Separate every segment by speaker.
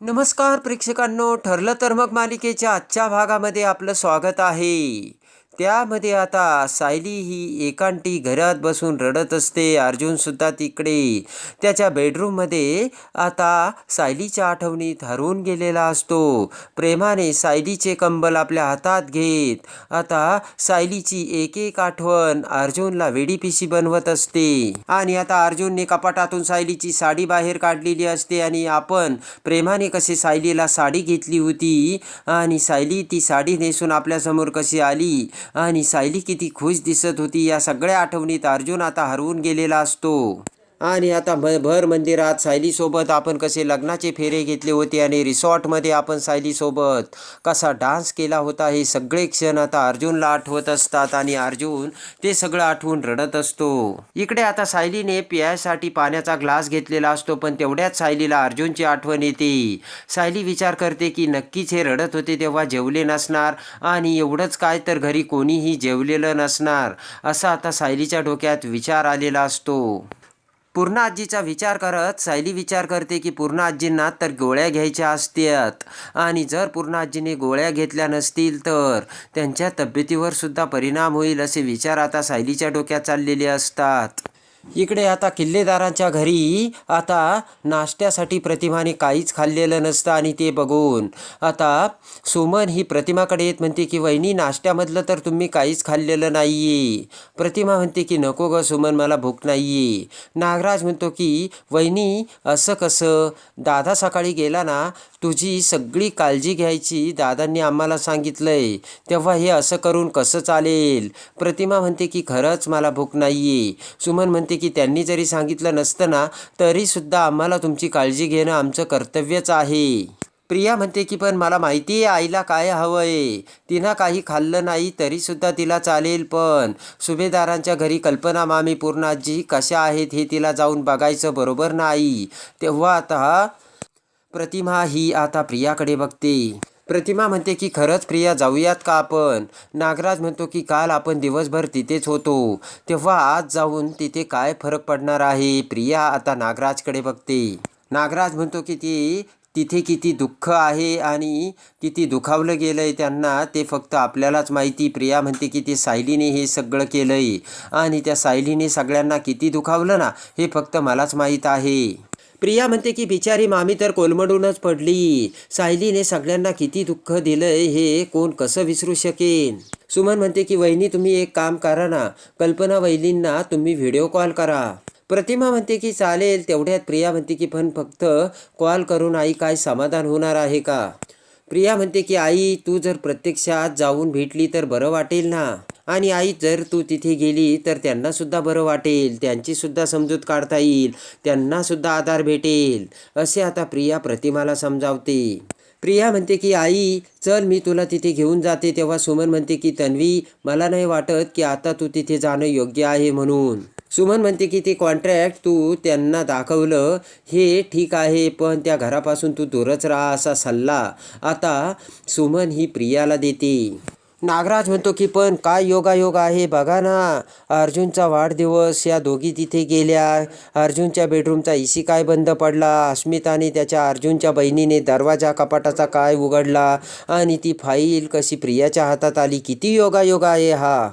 Speaker 1: नमस्कार प्रेक्षकांनो. ठरलं तर मग मालिकेच्या आजच्या भागामध्ये आपलं स्वागत आहे. त्यामध्ये आता सायली ही एकांटी घरात बसून रडत असते. अर्जुनसुद्धा तिकडे. त्याच्या बेडरूममध्ये आता सायलीच्या आठवणीत हरवून गेलेला असतो. प्रेमाने सायलीचे कंबल आपल्या हातात घेत आता सायलीची एक एक आठवण अर्जुनला वेडीपिशी बनवत असते. आणि आता अर्जुनने कपाटातून सायलीची साडी बाहेर काढलेली असते आणि आपण प्रेमाने कशी सायलीला साडी घेतली होती आणि सायली ती साडी नेसून आपल्यासमोर कशी आली आणि सायली किती खुश दिसत होती या सगळ्या आठवणीत अर्जुन आता हरवून गेलेला असतो. आणि आता भ भर मंदिरात सायलीसोबत आपण कसे लग्नाचे फेरे घेतले होते आणि रिसॉर्टमध्ये आपण सायलीसोबत कसा डान्स केला होता हे सगळे क्षण आता अर्जुनला आठवत असतात आणि अर्जुन ते सगळं आठवून रडत असतो. इकडे आता सायलीने प्यायसाठी पाण्याचा ग्लास घेतलेला असतो पण तेवढ्याच सायलीला अर्जुनची आठवण येते. सायली विचार करते की नक्कीच हे रडत होते तेव्हा जेवले नसणार आणि एवढंच काय तर घरी कोणीही जेवलेलं नसणार असा आता सायलीच्या डोक्यात विचार आलेला असतो. पूर्ण आजीचा विचार करत सायली विचार करते की पूर्ण आजींना तर गोळ्या घ्यायच्या असतात. आणि जर पूर्ण आजीने गोळ्या घेतल्या नसतील तर त्यांच्या तब्येतीवर सुद्धा परिणाम होईल असे विचार आता सायलीच्या डोक्यात चाललेले असतात. इकडे आता किल्लेदारांच्या घरी आता नाश्त्यासाठी प्रतिमाने काहीच खाल्लेलं नसतं आणि ते बघून. आता सुमन ही प्रतिमाकडे येत म्हणते की वहिनी नाश्त्यामधलं तर तुम्ही काहीच खाल्लेलं नाही आहे प्रतिमा म्हणते की नको ग सुमन मला भूक नाही आहे नागराज म्हणतो की वहिनी असं कसं? दादा सकाळी गेला ना तुझी सगळी काळजी घ्यायची दादांनी आम्हाला सांगितलंय. तेव्हा हे असं करून कसं चालेल? प्रतिमा म्हणते की खरंच मला भूक नाही आहे सुमन म्हणते की त्यांनी जरी सांगितलं नसतं ना तरीसुद्धा आम्हाला तुमची काळजी घेणं आमचं कर्तव्यच आहे. प्रिया म्हणते की पण मला माहिती आहे आईला काय हवं आहे तिनं काही खाल्लं नाही तरीसुद्धा तिला चालेल पण. सुभेदारांच्या घरी कल्पना मामी पूर्णाजी कशा आहेत हे तिला जाऊन बघायचं बरोबर नाही. तेव्हा आता प्रतिमा ही आता प्रियाकडे बघते. प्रतिमा म्हणते की खरंच प्रिया जाऊयात का आपण? नागराज म्हणतो की काल आपण दिवसभर तिथेच होतो. तेव्हा आज जाऊन तिथे काय फरक पडणार आहे? प्रिया आता नागराजकडे बघते. नागराज म्हणतो की ती तिथे किती दुःख आहे आणि किती दुखावलं गेलं आहे त्यांना. ते फक्त आपल्यालाच माहिती. प्रिया म्हणते की ते सायलीने हे सगळं केलं आहे आणि त्या सायलीने सगळ्यांना किती दुखावलं ना हे फक्त मलाच माहीत आहे. प्रिया म्हणते की बिचारी मामी तर कोलमडूनच पडली. सायलीने सगळ्यांना किती दुःख दिलंय हे कोण कसं विसरू शकेन? सुमन म्हणते की वहिनी तुम्ही एक काम करा ना. कल्पना वहिनींना तुम्ही व्हिडिओ कॉल करा. प्रतिमा म्हणते की चालेल. तेवढ्यात प्रिया म्हणते की पण फक्त कॉल करून आई काय समाधान होणार आहे का? प्रिया म्हणते की आई तू जर प्रत्यक्षात जाऊन भेटली तर बरं वाटेल ना. आणि आई जर तू तिथे गेली तर त्यांनासुद्धा बरं वाटेल. त्यांचीसुद्धा समजूत काढता येईल. त्यांनासुद्धा आधार भेटेल. असे आता प्रिया प्रतिमाला समजावते. प्रिया म्हणते की आई चल मी तुला तिथे घेऊन जाते. तेव्हा सुमन म्हणते की तन्वी मला नाही वाटत की आता तू तिथे जाणं योग्य आहे म्हणून. सुमन म्हणते की ते कॉन्ट्रॅक्ट तू त्यांना दाखवलं हे ठीक आहे पण त्या घरापासून तू दूरच राहा असा सल्ला. आता सुमन ही प्रियाला देते. नागराज म्हणतो की पण काय योगायोग आहे? बघा ना अर्जुनचा वाढदिवस या दोघी तिथे गेल्या. अर्जुनच्या बेडरूमचा इसी काय बंद पडला? अस्मिताने त्याच्या अर्जुनच्या बहिणीने दरवाजा कपाटाचा काय उघडला? आणि ती फाईल कशी प्रियाच्या हातात आली? किती योगायोग आहे हा?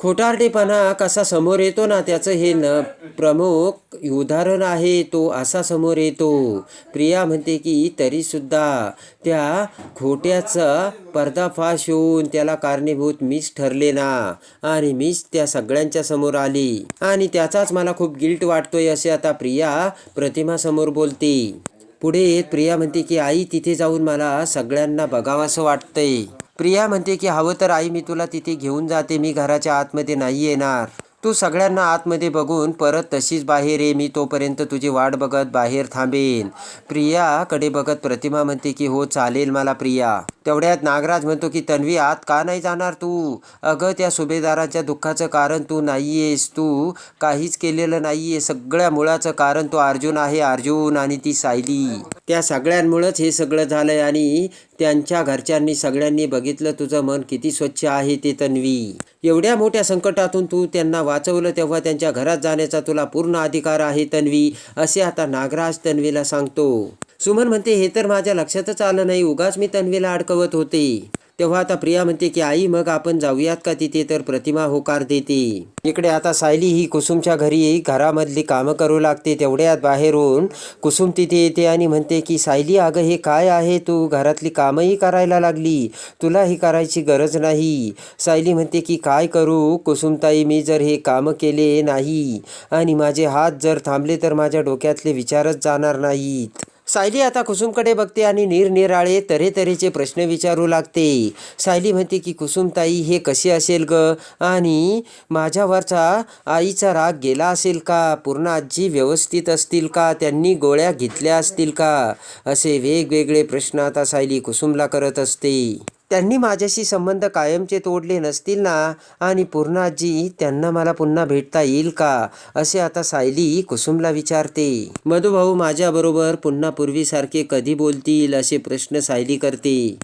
Speaker 1: खोटारडेपणा कसा समोर येतो ना त्याचं हे न प्रमुख उदाहरण आहे तो असा समोर येतो. प्रिया म्हणते की तरीसुद्धा त्या खोट्याचा पर्दाफाश होऊन त्याला कारणीभूत मीच ठरले ना. आणि मीच त्या सगळ्यांच्या समोर आली. आणि त्याचाच मला खूप गिल्ट वाटतोय असे आता प्रिया प्रतिमासमोर बोलते. पुढे प्रिया म्हणते की आई तिथे जाऊन मला सगळ्यांना बघावंसं वाटतंय. प्रिया म्हणते की हवं तर आई मी तुला तिथे घेऊन जाते. मी घराच्या आतमध्ये नाही येणार. तू सगळ्यांना आतमध्ये बघून परत तशीच बाहेर ये. मी तोपर्यंत तुझी वाट बघत बाहेर थांबेन. प्रियाकडे बघत प्रतिमा म्हणते की हो चालेल मला प्रिया. तेवढ्यात नागराज म्हणतो की तन्वी आत का नाही जाणार तू? अगं त्या सुभेदाराच्या दुःखाचं कारण तू नाही आहेस तू काहीच केलेलं नाही आहे सगळ्या मुळाचं कारण तो अर्जुन आहे अर्जुन आणि ती सायली. त्या सगळ्यांमुळंच हे सगळं झालंय आणि त्यांच्या घरच्यांनी सगळ्यांनी बघितलं तुझं मन किती स्वच्छ आहे ते तन्वी. एवढ्या मोठ्या संकटातून तू त्यांना वाचवलं तेव्हा त्यांच्या घरात जाण्याचा तुला पूर्ण अधिकार आहे तन्वी असे आता नागराज तन्वीला सांगतो. सुमन म्हणते हे तर माझ्या लक्षातच आलं नाही उगाच मी तन्वीला अडकवत होते. तेव्हा आता प्रिया म्हणते की आई मग आपण जाऊयात का तिथे? तर प्रतिमा होकार देते. इकडे आता सायली ही कुसुमच्या घरी घरामधली कामं करू लागते तेवढ्यात बाहेरून कुसुम तिथे येते आणि म्हणते की सायली अगं हे काय आहे? तू घरातली कामंही करायला लागली. तुला ही करायची गरज नाही. सायली म्हणते की काय करू? कुसुमताई मी जर हे कामं केले नाही आणि माझे हात जर थांबले तर माझ्या डोक्यातले विचारच जाणार नाहीत. सायली आता कुसुमकडे बघते आणि निरनिराळे तऱ्हेतऱ्हेचे प्रश्न विचारू लागते. सायली म्हणते की कुसुमताई हे कसे असेल ग? आणि माझ्यावरचा आईचा राग गेला असेल का? पूर्ण आजी व्यवस्थित असतील का? त्यांनी गोळ्या घेतल्या असतील का? असे वेगवेगळे प्रश्न आता सायली कुसुमला करत असते. त्यांनी माझ्याशी संबंध कायमचे तोडले नसतील ना? आणि पूर्णाजी त्यांना मला पुन्हा भेटता येईल का? असे आता सायली कुसुमला विचारते. मधुभाऊ माझ्याबरोबर पुन्हा पूर्वीसारखे कधी बोलतील असे प्रश्न सायली करते.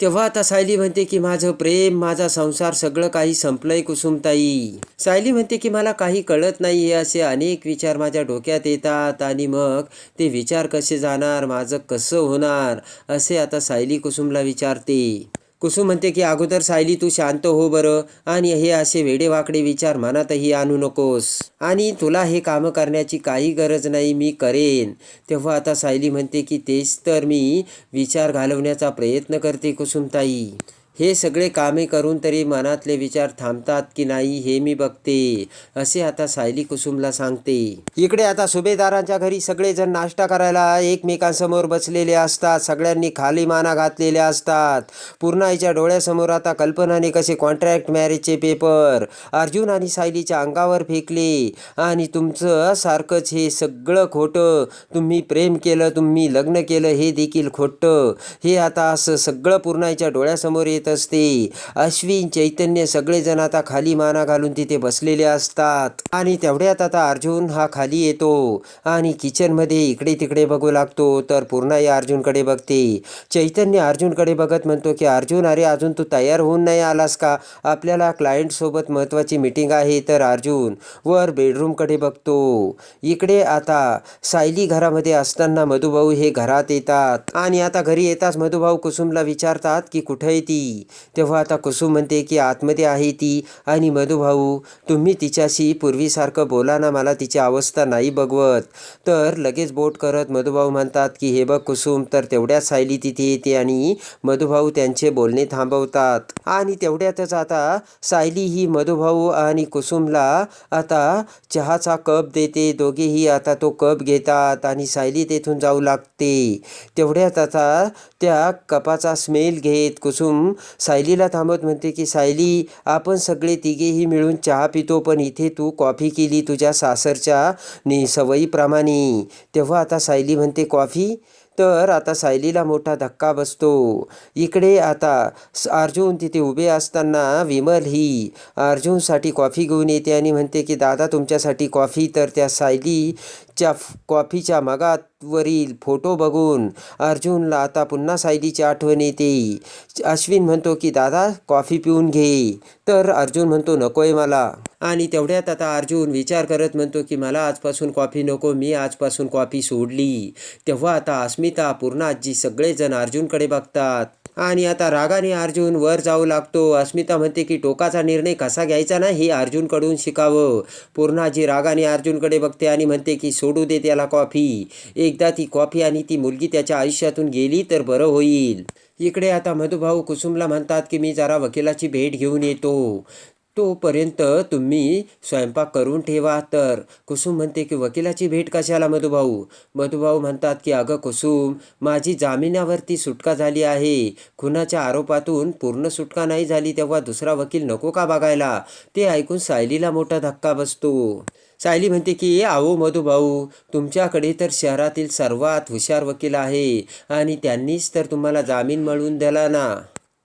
Speaker 1: तेव्हा आता सायली म्हणते की माझं प्रेम माझा संसार सगळं काही संपलंय कुसुमताई. सायली म्हणते की मला काही कळत नाही हे असे अनेक विचार माझ्या डोक्यात येतात आणि मग ते विचार कसे जाणार माझं कसं होणार असे आता सायली कुसुमला विचारते. कुसुम म्हणते की अगोदर सायली तू शांत हो बरं. आणि हे असे वेडेवाकडे विचार मनातही आणू नकोस. आणि तुला हे कामं करण्याची काही गरज नाही मी करेन. तेव्हा आता सायली म्हणते की तेच तर मी विचार घालवण्याचा प्रयत्न करते कुसुमताई. हे सगळे कामे करून तरी मनातले विचार थांबतात की नाही हे मी बघते असे आता सायली कुसुमला सांगते. इकडे आता सुभेदारांच्या घरी सगळेजण नाश्ता करायला एकमेकांसमोर बसलेले असतात सगळ्यांनी खाली माना घातलेल्या असतात. पूर्णाईच्या डोळ्यासमोर आता कल्पनाने कसे कॉन्ट्रॅक्ट मॅरेजचे पेपर अर्जुन आणि सायलीच्या अंगावर फेकले. आणि तुमचं सारखंच हे सगळं खोटं तुम्ही प्रेम केलं तुम्ही लग्न केलं हे देखील खोटं. हे आता असं सगळं पूर्णाईच्या डोळ्यासमोर येत असते. अश्विन चैतन्य सगळेजण आता खाली माना घालून तिथे बसलेले असतात. आणि तेवढ्यात आता अर्जुन हा खाली येतो. आणि किचनमध्ये इकडे तिकडे बघू लागतो. तर पूर्णाई अर्जुनकडे बघते. चैतन्य अर्जुनकडे बघत म्हणतो की अर्जुन अरे अजून तू तयार होऊन नाही आलास का? आपल्याला क्लायंटसोबत महत्त्वाची मीटिंग आहे. तर अर्जुन वर बेडरूमकडे बघतो. इकडे आता सायली घरामध्ये असताना मधुभाऊ हे घरात येतात. आणि आता घरी येताच मधुभाऊ कुसुमला विचारतात की कुठे ती? होती तेव्हा आता कुसुम म्हणते की आतमध्ये आहे ती. आणि मधुभाऊ तुम्ही तिच्याशी पूर्वीसारखं बोला ना मला तिची अवस्था नाही बघवत. तर लगेच बोट करत मधुभाऊ म्हणतात की हे बघ कुसुम तर तेवढ्याच सायली तिथे येते आणि मधुभाऊ त्यांचे बोलणे थांबवतात. आणि तेवढ्यातच आता सायली ही मधुभाऊ आणि कुसुमला आता चहाचा कप देते. दोघेही आता तो कप घेतात आणि सायली तेथून जाऊ लागते. तेवढ्यात आता त्या कपाचा स्मेल घेत कुसुम सायलीला थांबत म्हणते की सायली आपण सगळे तिघेही मिळून चहा पितो पण इथे तू कॉफी केली तुझ्या सासरच्या नि सवयीप्रमाणे. तेव्हा आता सायली म्हणते कॉफी? तर आता सायलीला मोठा धक्का बसतो. इकडे आता अर्जुन तिथे उभे असताना विमल ही अर्जुनसाठी कॉफी घेऊन येते आणि म्हणते की दादा तुमच्यासाठी कॉफी. तर त्या सायली च्या कॉफीच्या मगावरील फोटो बघून अर्जुनला आता पुन्हा सायलीची आठवण येते. अश्विन म्हणतो की दादा कॉफी पिऊन घे. तर अर्जुन म्हणतो नकोय मला. आणि तेवढ्यात आता अर्जुन विचार करत म्हणतो की मला आजपासून कॉफी नको मी आजपासून कॉफी सोडली. तेव्हा आता अस्मिता पूर्ण आजी सगळेजण अर्जुनकडे बघतात. आणि आता रागाने अर्जुन वर जाऊ लागतो. अस्मिता म्हणते की टोकाचा निर्णय कसा घ्यायचा ना हे अर्जुनकडून शिकावं. पूर्णाजी रागाने अर्जुनकडे बघते आणि म्हणते की सोडू दे त्याला कॉफी. एकदा ती कॉफी आणि ती मुलगी त्याच्या आयुष्यातून गेली तर बरं होईल. इकडे आता मधुभाऊ कुसुमला म्हणतात की मी जरा वकिलाची भेट घेऊन येतो. तोपर्यंत तुम्ही स्वयंपाक करून ठेवा. तर कुसुम म्हणते की वकिलाची भेट कशाला मधुभाऊ? मधुभाऊ म्हणतात की अगं कुसुम माझी जामिनावरती सुटका झाली आहे. खुनाच्या आरोपातून पूर्ण सुटका नाही झाली तेव्हा दुसरा वकील नको का बघायला? ते ऐकून सायलीला मोठा धक्का बसतो. सायली म्हणते की आहो मधुभाऊ तुमच्याकडे तर शहरातील सर्वात हुशार वकील आहे आणि त्यांनीच तर तुम्हाला जामीन मिळवून दिला ना.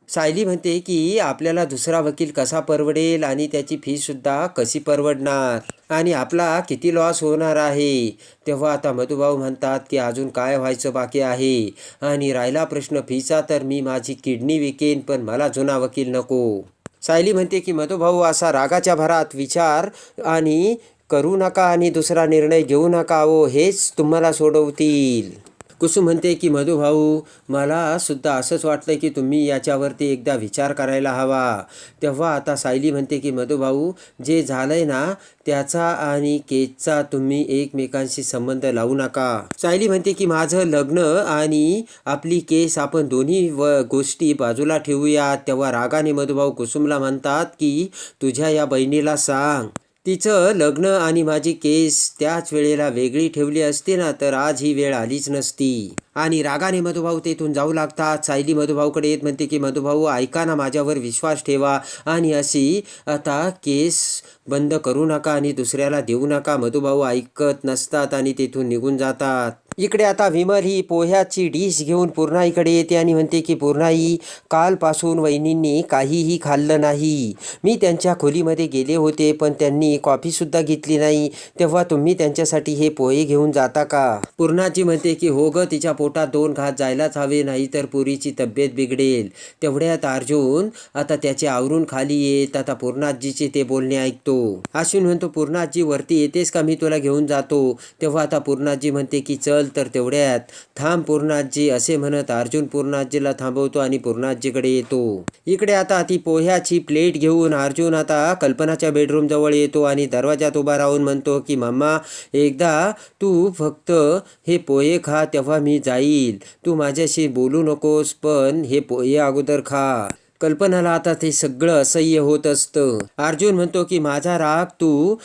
Speaker 1: सायली म्हणते की आपल्याला दुसरा वकील कसा परवडेल आणि त्याची फीसुद्धा कशी परवडणार? आणि आपला किती लॉस होणार आहे? तेव्हा आता मधुभाऊ म्हणतात की अजून काय व्हायचं बाकी आहे? आणि राहिला प्रश्न फीचा तर मी माझी किडनी विकेन पण मला जुना वकील नको. सायली म्हणते की मधुभाऊ असा रागाच्या भरात विचार आणि करू नका आणि दुसरा निर्णय घेऊ नका हो हेच तुम्हाला सोडवतील. कुसुम म्हणते की मधुभाऊ मला सुद्धा असंच वाटतं की तुम्ही याच्यावरती एकदा विचार करायला हवा. तेव्हा आता सायली म्हणते की मधुभाऊ जे झालंय ना त्याचा आणि केसचा तुम्ही एकमेकांशी संबंध लावू नका. सायली म्हणते की माझं लग्न आणि आपली केस आपण दोन्ही व गोष्टी बाजूला ठेवूया तेव्हा रागाने मधुभाऊ कुसुमला म्हणतात की तुझ्या या बहिणीला सांग. तिचं लग्न आणि माझी केस त्याच वेळेला वेगळी ठेवली असती ना तर आज ही वेळ आलीच नसती. आणि रागाने मधुभाऊ तेथून जाऊ लागतात. सायली मधुभाऊकडे येत म्हणते की मधुभाऊ ऐका ना माझ्यावर विश्वास ठेवा. आणि अशी आता केस बंद करू नका आणि दुसऱ्याला देऊ नका. मधुभाऊ ऐकत नसतात आणि तेथून निघून जातात. इकडे आता विमल ही पोह्याची डिश घेऊन पूर्णाईकडे येते आणि म्हणते की पूर्णाई कालपासून वहिनींनी काहीही खाल्लं नाही. मी त्यांच्या खोलीमध्ये गेले होते पण त्यांनी कॉफीसुद्धा घेतली नाही. तेव्हा तुम्ही त्यांच्यासाठी हे पोहे घेऊन जाता का? पूर्णाची म्हणते की हो ग तिच्या पोटात दोन घात जायलाच हवे नाही तर पुरीची तब्येत बिघडेल. तेवढ्यात अर्जुन आता त्याचे आवरून खाली येत आता पूर्णाजीचे ते बोलणे ऐकतो. अश्विन म्हणतो पूर्णाजी वरती येतेस का? मी तुला घेऊन जातो. तेव्हा आता पूर्णाजी म्हणते की चल तर तेवढ्यात थांब पूर्णाजी असे म्हणत अर्जुन पूर्णाजीला थांबवतो आणि पूर्णाजीकडे येतो. इकडे आता ती पोह्याची प्लेट घेऊन अर्जुन आता कल्पनाच्या बेडरूमजवळ येतो आणि दरवाजात उभा राहून म्हणतो की मम्मा एकदा तू फक्त हे पोहे खा तेव्हा मी जाईल. तू माझ्याशी बोलू नकोस पण हे पोहे अगोदर खा. कल्पनाला आता ते सगळं असह्य होत असतं. अर्जुन म्हणतो की माझा राग तू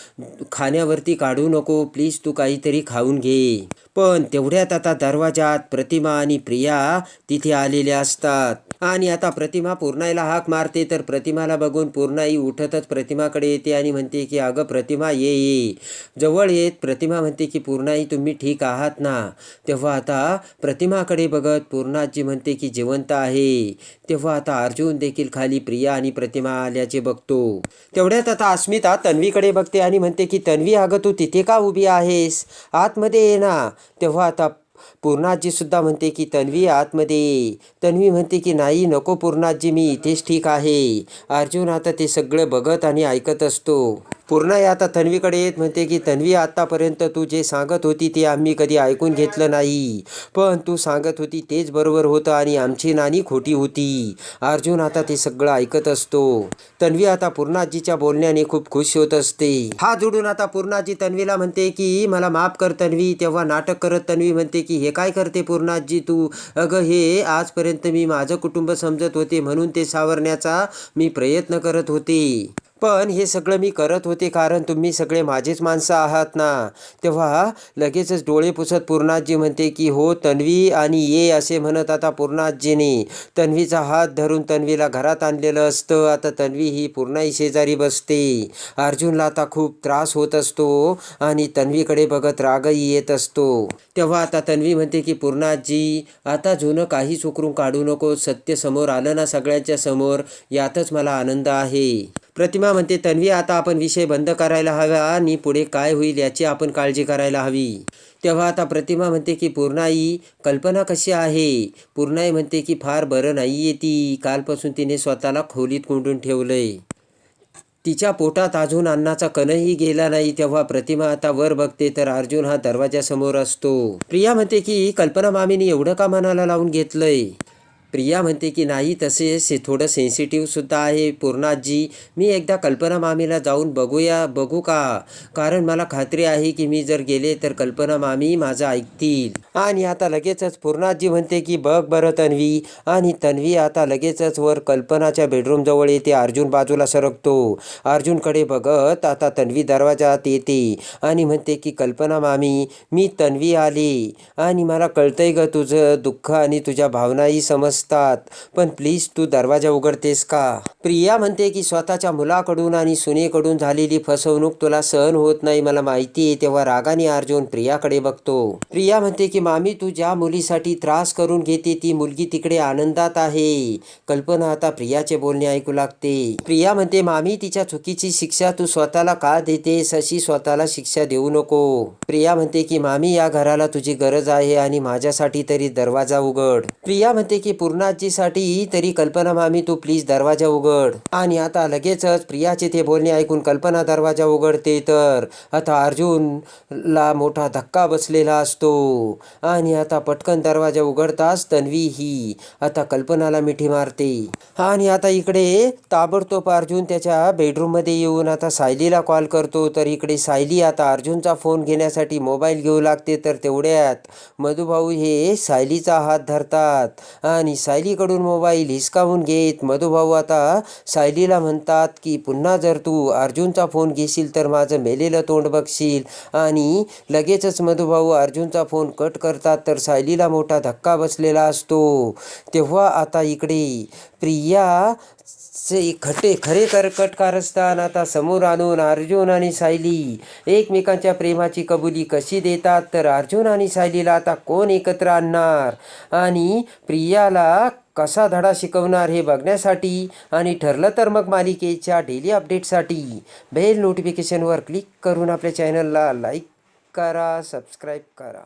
Speaker 1: खाण्यावरती काढू नको प्लीज तू काहीतरी खाऊन घे. पण तेवढ्यात आता दरवाजात प्रतिमा आणि प्रिया तिथे आलेल्या असतात. आणि आता प्रतिमा पूर्णाईला हाक मारते तर प्रतिमाला बघून पूर्णाई उठतच प्रतिमाकडे येते आणि म्हणते की अगं प्रतिमा ये ये. जवळ येत प्रतिमा म्हणते की पूर्णाई तुम्ही ठीक आहात ना? तेव्हा आता प्रतिमाकडे बघत पूर्णाजी म्हणते की जिवंत आहे. तेव्हा आता अर्जुन देखील खाली प्रिया आणि प्रतिमा आल्याचे बघतो. तेवढ्यात आता अस्मिता तन्वीकडे बघते आणि म्हणते की तन्वी अगं तू तिथे का उभी आहेस? आतमध्ये ये ना. तेव्हा आता पूर्णाजी सुद्धा म्हणते की तन्वी आतमध्ये ये. तन्वी म्हणते की नाही नको पूर्णाजी मी इथेच ठीक आहे अर्जुन आता ते सगळं बघत आणि ऐकत असतो पूर्णा आता तन्वीकडे येत म्हणते की तन्वी आतापर्यंत तू जे सांगत होती ते आम्ही कधी ऐकून घेतलं नाही. पण तू सांगत होती तेच बरोबर होतं आणि आमची नाणी खोटी होती. अर्जुन आता ते सगळं ऐकत असतो. तन्वी आता पूर्णाजीच्या बोलण्याने खूप खुश होत असते. हा जोडून आता पूर्णाजी तन्वीला म्हणते की मला माफ कर तन्वी. तेव्हा नाटक करत तन्वी म्हणते की हे काय करते पूर्णाजी तू? अगं हे आजपर्यंत मी माझं कुटुंब समजत होते म्हणून ते सावरण्याचा मी प्रयत्न करत होते. पण हे सगळं मी करत होते कारण तुम्ही सगळे माझेच माणसं आहात ना. तेव्हा लगेचच डोळे पुसत पूर्णाजी म्हणते की हो तन्वी आणि ये असे म्हणत आता पूर्णाजीने तन्वीचा हात धरून तन्वीला घरात आणलेलं असतं. आता तन्वी ही पूर्णाई शेजारी बसते. अर्जुनला आता खूप त्रास होत असतो आणि तन्वीकडे बघत रागही येत असतो. तेव्हा आता तन्वी म्हणते की पूर्णाजी आता जुनं काही चुकरून काढू नको सत्य समोर आलं ना सगळ्यांच्या समोर. यातच मला आनंद आहे. प्रतिमा म्हणते तन्वी आता आपण विषय बंद करायला हवा आणि पुढे काय होईल याची आपण काळजी करायला हवी. तेव्हा आता प्रतिमा म्हणते की पूर्णाई कल्पना कशी आहे? पूर्णाई म्हणते की फार बरं नाही आहे ती. कालपासून तिने स्वतःला खोलीत कोंडून ठेवलंय. तिच्या पोटात अजून अन्नाचा कणही गेला नाही. तेव्हा प्रतिमा आता वर बघते तर अर्जुन हा दरवाजासमोर असतो. प्रिया म्हणते की कल्पना मामीने एवढं का मनाला लावून घेतलंय? प्रिया म्हणते की नाही तसे से थोडं सेन्सिटिव्हसुद्धा आहे. पूर्णाजी मी एकदा कल्पना मामीला जाऊन बघूया बघू का? कारण मला खात्री आहे की मी जर गेले तर कल्पना मामी माझं ऐकतील. आणि आता लगेचच पूर्णाजी म्हणते की बघ बरं तन्वी. आणि तन्वी आता लगेचच वर कल्पनाच्या बेडरूमजवळ येते. अर्जुन बाजूला सरकतो. अर्जुनकडे बघत आता तन्वी दरवाजात येते आणि म्हणते की कल्पना मामी मी तन्वी आली आणि मला कळतंय ग तुझं दुःख आणि तुझ्या भावनाही समज असतात. पण प्लीज तू दरवाजा उघडतेस का? प्रिया म्हणते की स्वतःच्या मुलाकडून आणि सुनेकडून झालेली फसवणूक तुला सहन होत नाही मला माहिती आहे. तेव्हा रागाने अर्जुन प्रियाकडे बघतो. प्रिया म्हणते की मामी तू ज्या मुलीसाठी त्रास करून घेते ती मुलगी तिकडे आनंदात आहे. कल्पना आता प्रियाचे बोलणे ऐकू लागते. प्रिया म्हणते मामी तिच्या चुकीची शिक्षा तू स्वतःला का देतेस? अशी स्वतःला शिक्षा देऊ नको. प्रिया म्हणते की मामी या घराला तुझी गरज आहे आणि माझ्यासाठी तरी दरवाजा उघड. प्रिया म्हणते की पूर्णाजीसाठी तरी कल्पना मामी तू प्लीज दरवाजा उघड. आणि आता लगेचच प्रियाचे ते बोलणे ऐकून कल्पना दरवाजा उघडते तर. आता अर्जुनला मोठा धक्का बसलेला असतो. आणि आता पटकन दरवाजा उघडताच तन्वी ही आता कल्पनाला मिठी मारते. आणि आता इकडे ताबडतोब अर्जुन त्याच्या बेडरूममध्ये येऊन आता सायलीला कॉल करतो. तर इकडे सायली आता अर्जुनचा फोन घेण्यासाठी मोबाईल घेऊ लागते. तर तेवढ्यात मधुभाऊ हे सायलीचा हात धरतात. आणि सायलीकडून मोबाईल हिसकावून घेत मधुभाऊ आता सायलीला म्हणतात की पुन्हा जर तू अर्जुनचा फोन घेशील तर माझं मेलेलं तोंड बघशील. आणि लगेचच मधुभाऊ अर्जुनचा फोन कट करतात तर सायलीला मोठा धक्का बसलेला असतो. तेव्हा आता इकडे प्रिया चे खटे खरे कर कटकारस्थान. आता समोर आणून अर्जुन आणि सायली. एकमेकांच्या प्रेमाची कबुली कशी देतात? तर अर्जुन आणि सायलीला आता कोण एकत्र आणणार? आणि प्रियाला कसा धडा शिकवणार हे बघण्यासाठी? आणि ठरलं तर मग मालिकेच्या डेली अपडेटसाठी बेल नोटिफिकेशनवर क्लिक करून आपल्या चॅनलला लाईक करा सबस्क्राईब करा.